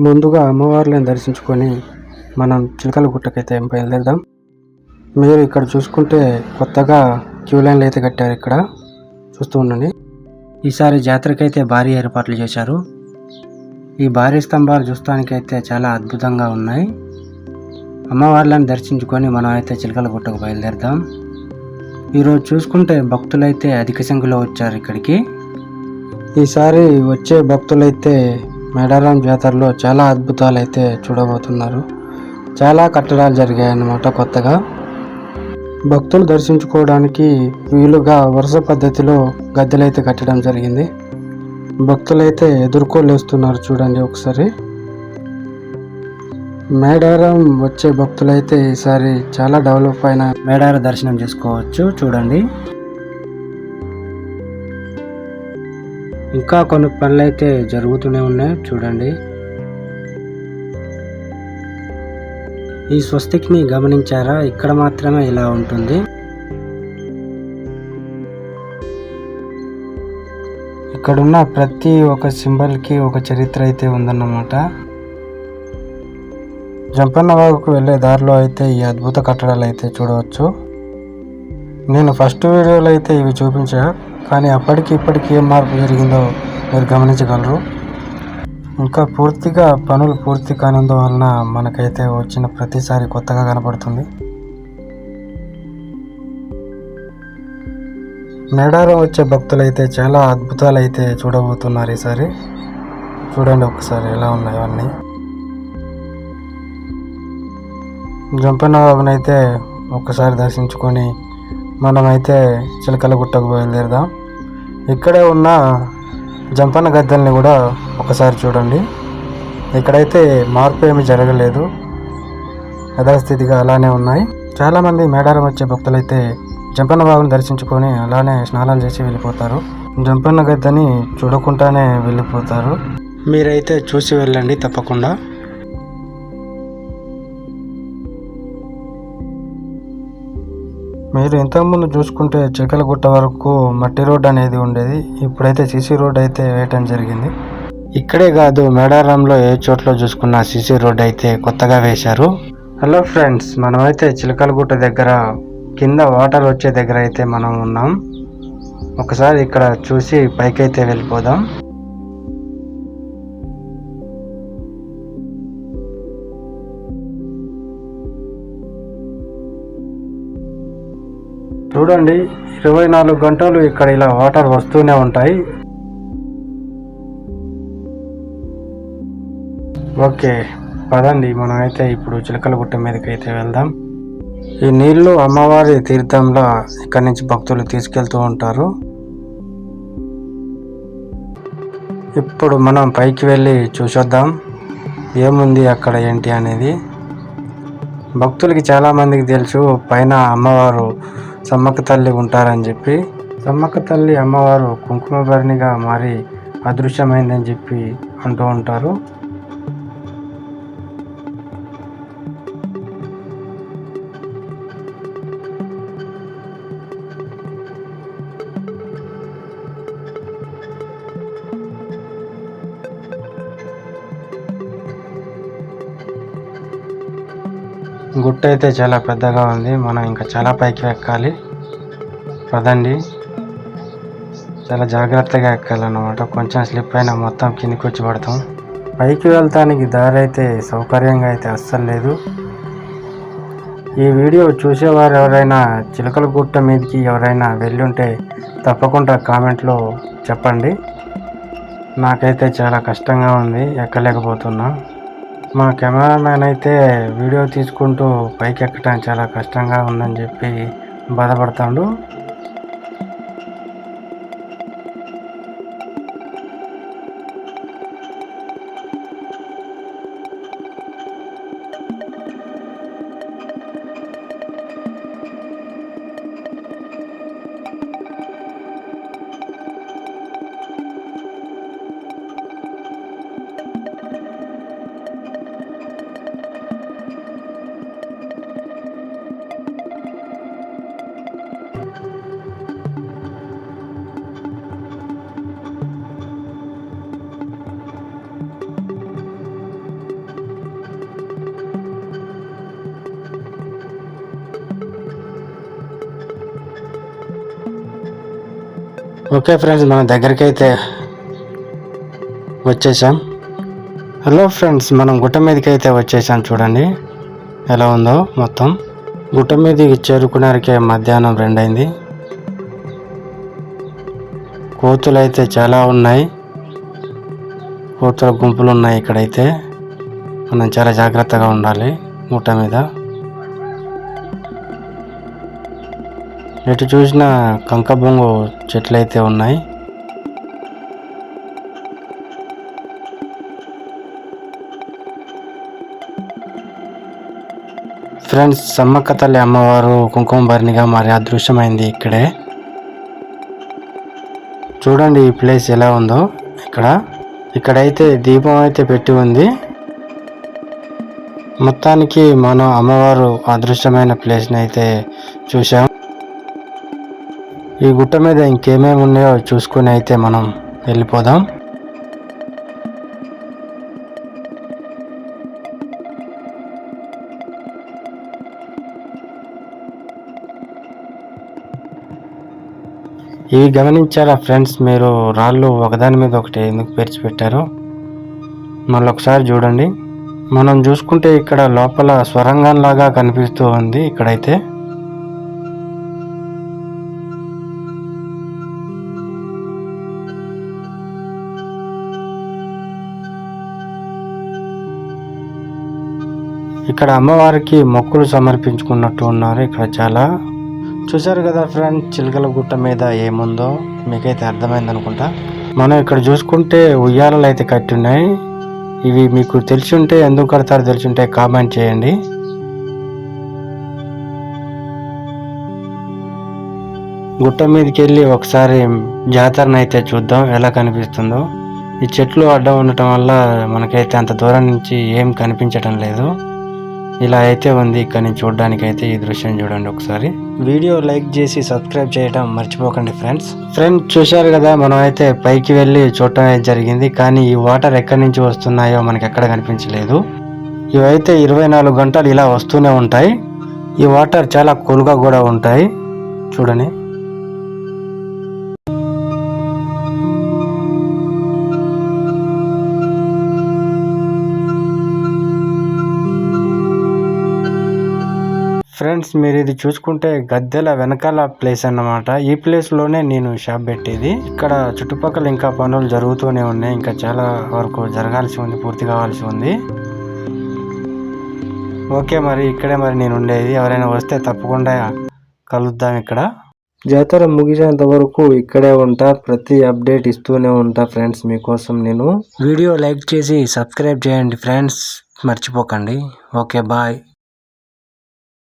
ముందుగా అమ్మవార్లను దర్శించుకొని మనం చిలకల గుట్టకైతే బయలుదేరదాం. మీరు ఇక్కడ చూసుకుంటే కొత్తగా క్యూ లైన్లు అయితే కట్టారు ఇక్కడ. చూస్తూ ఉండండి. ఈసారి జాతరకైతే భారీ ఏర్పాట్లు చేశారు. ఈ భారీ స్తంభాలు చూస్తానికైతే చాలా అద్భుతంగా ఉన్నాయి. అమ్మవార్లను దర్శించుకొని మనం అయితే చిలకల గుట్టకు బయలుదేరదాం. ఈరోజు చూసుకుంటే భక్తులైతే అధిక సంఖ్యలో వచ్చారు ఇక్కడికి. ఈసారి వచ్చే భక్తులైతే మేడారం జాతరలో చాలా అద్భుతాలు అయితే చూడబోతున్నారు. చాలా కట్టడాలు జరిగాయి అన్నమాట కొత్తగా. భక్తులు దర్శించుకోవడానికి వీలుగా వరుస పద్ధతిలో గద్దెలైతే కట్టడం జరిగింది. భక్తులైతే ఎదుర్కోలేస్తున్నారు చూడండి ఒకసారి. మేడారం వచ్చే భక్తులైతే ఈసారి చాలా డెవలప్ అయిన మేడార దర్శనం చేసుకోవచ్చు చూడండి. ఇంకా కొన్ని పనులు అయితే జరుగుతూనే ఉన్నాయి. చూడండి. ఈ స్వస్తిక్ని గమనించారా? ఇక్కడ మాత్రమే ఇలా ఉంటుంది. ఇక్కడున్న ప్రతి ఒక్క సింబల్కి ఒక చరిత్ర అయితే ఉందన్నమాట. జంపన్న వాగుకు వెళ్ళే దారిలో అయితే ఈ అద్భుత కట్టడాలు అయితే చూడవచ్చు. నేను ఫస్ట్ వీడియోలో అయితే ఇవి చూపించా. కానీ అప్పటికి ఇప్పటికి ఏం మార్పు జరిగిందో మీరు గమనించగలరు. ఇంకా పూర్తిగా పనులు పూర్తి కానందువలన మనకైతే వచ్చిన ప్రతిసారి కొత్తగా కనపడుతుంది. మేడారం వచ్చే భక్తులైతే చాలా అద్భుతాలు అయితే చూడబోతున్నారు ఈసారి. చూడండి ఒకసారి ఎలా ఉన్నాయి అన్నీ జంపన్న బాబునైతే ఒక్కసారి దర్శించుకొని మనమైతే చిలకల గుట్టకు బయలుదేరదాం. ఇక్కడే ఉన్న జంపన్న గద్దెల్ని కూడా ఒకసారి చూడండి. ఇక్కడైతే మార్పు ఏమి జరగలేదు. యథాస్థితిగా అలానే ఉన్నాయి. చాలామంది మేడారం వచ్చే భక్తులైతే జంపన్న బాబుని దర్శించుకొని అలానే స్నానాలు చేసి వెళ్ళిపోతారు. జంపన్న గద్దెని చూడకుండానే వెళ్ళిపోతారు. మీరైతే చూసి వెళ్ళండి తప్పకుండా. మీరు ఇంతకుముందు చూసుకుంటే చెక్కలగుట్ట వరకు మట్టి రోడ్ అనేది ఉండేది. ఇప్పుడైతే సీసీ రోడ్ అయితే వేయటం జరిగింది. ఇక్కడే కాదు మేడారంలో ఏ చోట్ల చూసుకున్న సీసీ రోడ్ అయితే కొత్తగా వేశారు. హలో ఫ్రెండ్స్ మనమైతే చిలకలగుట్ట దగ్గర కింద వాటర్ వచ్చే దగ్గర అయితే మనం ఉన్నాం. ఒకసారి ఇక్కడ చూసి పైకైతే వెళ్ళిపోదాం. చూడండి ఇరవై నాలుగు గంటలు ఇక్కడ ఇలా వాటర్ వస్తూనే ఉంటాయి. ఓకే పదండి మనమైతే ఇప్పుడు చిలకల గుట్ట మీదకి అయితే వెళ్దాం. ఈ నీళ్ళు అమ్మవారి తీర్థంలో ఇక్కడి నుంచి భక్తులు తీసుకెళ్తూ ఉంటారు. ఇప్పుడు మనం పైకి వెళ్ళి చూసొద్దాం ఏముంది అక్కడ ఏంటి అనేది. భక్తులకి చాలామందికి తెలుసు పైన అమ్మవారు సమ్మక్క తల్లి ఉంటారని చెప్పి సమ్మక్క తల్లి అమ్మవారు కుంకుమభరణిగా మారి అదృశ్యమైందని చెప్పి అంటూ ఉంటారు. గుట్ట అయితే చాలా పెద్దగా ఉంది. మనం ఇంకా చాలా పైకి ఎక్కాలి. పదండి. చాలా జాగ్రత్తగా ఎక్కాలన్నమాట. కొంచెం స్లిప్ అయినా మొత్తం కిందికి వచ్చి పడతాం పైకి వెళ్తానికి దారి అయితే సౌకర్యంగా అయితే అస్సలు లేదు. ఈ వీడియో చూసేవారు ఎవరైనా చిలకల గుట్ట మీదకి ఎవరైనా వెళ్ళుంటే తప్పకుండా కామెంట్లో చెప్పండి. నాకైతే చాలా కష్టంగా ఉంది. ఎక్కలేకపోతున్నా. మా కెమెరామ్యాన్ అయితే వీడియో తీసుకుంటూ పైకి ఎక్కడం చాలా కష్టంగా ఉందని చెప్పి బాధపడతాడు. ఓకే ఫ్రెండ్స్ మన దగ్గరికి అయితే వచ్చేసాం. హలో ఫ్రెండ్స్ మనం గుట్ట మీదకి అయితే వచ్చేసాం చూడండి. ఎలా ఉందో మొత్తం. గుట్ట మీదకి చేరుకున్నారికే మధ్యాహ్నం రెండైంది. కోతులు అయితే చాలా ఉన్నాయి. కోతుల గుంపులు ఉన్నాయి ఇక్కడైతే. మనం చాలా జాగ్రత్తగా ఉండాలి గుట్ట మీద. ఎటు చూసిన కంకబొంగు చెట్లయితే చెట్లు అయితే ఉన్నాయి. ఫ్రెండ్స్ సమ్మక్క తల్లి అమ్మవారు కుంకుమ భరణిగా మరి అదృశ్యమైంది ఇక్కడే. చూడండి ఈ ప్లేస్ ఎలా ఉందో ఇక్కడ. ఇక్కడైతే దీపం అయితే పెట్టి ఉంది. మొత్తానికి మనం అమ్మవారు అదృశ్యమైన ప్లేస్ని అయితే చూసాం ఈ గుట్ట మీద ఇంకేమేమి ఉన్నాయో చూసుకుని అయితే మనం వెళ్ళిపోదాం. ఇవి గమనించారా ఫ్రెండ్స్ మీరు రాళ్ళు ఒకదాని మీద ఒకటి ఎందుకు పేర్చి పెట్టారో మళ్ళీ ఒకసారి చూడండి. మనం చూసుకుంటే ఇక్కడ లోపల స్వరంగం లాగా కనిపిస్తూ ఉంది ఇక్కడైతే. ఇక్కడ అమ్మవారికి మొక్కులు సమర్పించుకున్నట్టు ఉన్నారు ఇక్కడ చాలా. చూసారు కదా ఫ్రెండ్ చిలకల గుట్ట మీద ఏముందో? మీకైతే అర్థమైంది అనుకుంటా. మనం ఇక్కడ చూసుకుంటే ఉయ్యాలలు అయితే కట్టి ఉన్నాయి. ఇవి మీకు తెలిసి ఉంటే ఎందుకు కడతారో తెలిసి ఉంటే కామెంట్ చేయండి. గుట్ట మీదకి వెళ్ళి ఒకసారి జాతరను అయితే చూద్దాం ఎలా కనిపిస్తుందో. ఈ చెట్లు అడ్డం ఉండటం వల్ల మనకైతే అంత దూరం నుంచి ఏం కనిపించటం లేదు. ఇలా అయితే ఉంది. ఇక్కడ నుంచి చూడడానికి అయితే ఈ దృశ్యం చూడండి ఒకసారి. వీడియో లైక్ చేసి సబ్స్క్రైబ్ చేయడం మర్చిపోకండి ఫ్రెండ్స్. ఫ్రెండ్స్ చూశారు కదా మనం అయితే పైకి వెళ్ళి చూడటం అయితే జరిగింది. కానీ ఈ వాటర్ ఎక్కడి నుంచి వస్తున్నాయో మనకి ఎక్కడ కనిపించలేదు. ఇవైతే ఇరవై నాలుగు గంటలు ఇలా వస్తూనే ఉంటాయి. ఈ వాటర్ చాలా కూల్గా కూడా ఉంటాయి. చూడండి. ఫ్రెండ్స్ మీరు ఇది చూసుకుంటే గద్దెల వెనకాల ప్లేస్ అన్నమాట. ఈ ప్లేస్లోనే నేను షాప్ పెట్టేది. ఇక్కడ చుట్టుపక్కల ఇంకా పనులు జరుగుతూనే ఉన్నాయి. ఇంకా చాలా వరకు జరగాల్సి ఉంది పూర్తి కావాల్సి ఉంది. ఓకే మరి ఇక్కడే మరి నేను ఉండేది. ఎవరైనా వస్తే తప్పకుండా కలుద్దాం ఇక్కడ. జాతర ముగిసేంత వరకు ఇక్కడే ఉంటా. ప్రతి అప్డేట్ ఇస్తూనే ఉంటా ఫ్రెండ్స్ మీకోసం నేను. వీడియో లైక్ చేసి సబ్స్క్రైబ్ చేయండి ఫ్రెండ్స్. మర్చిపోకండి. Okay bye.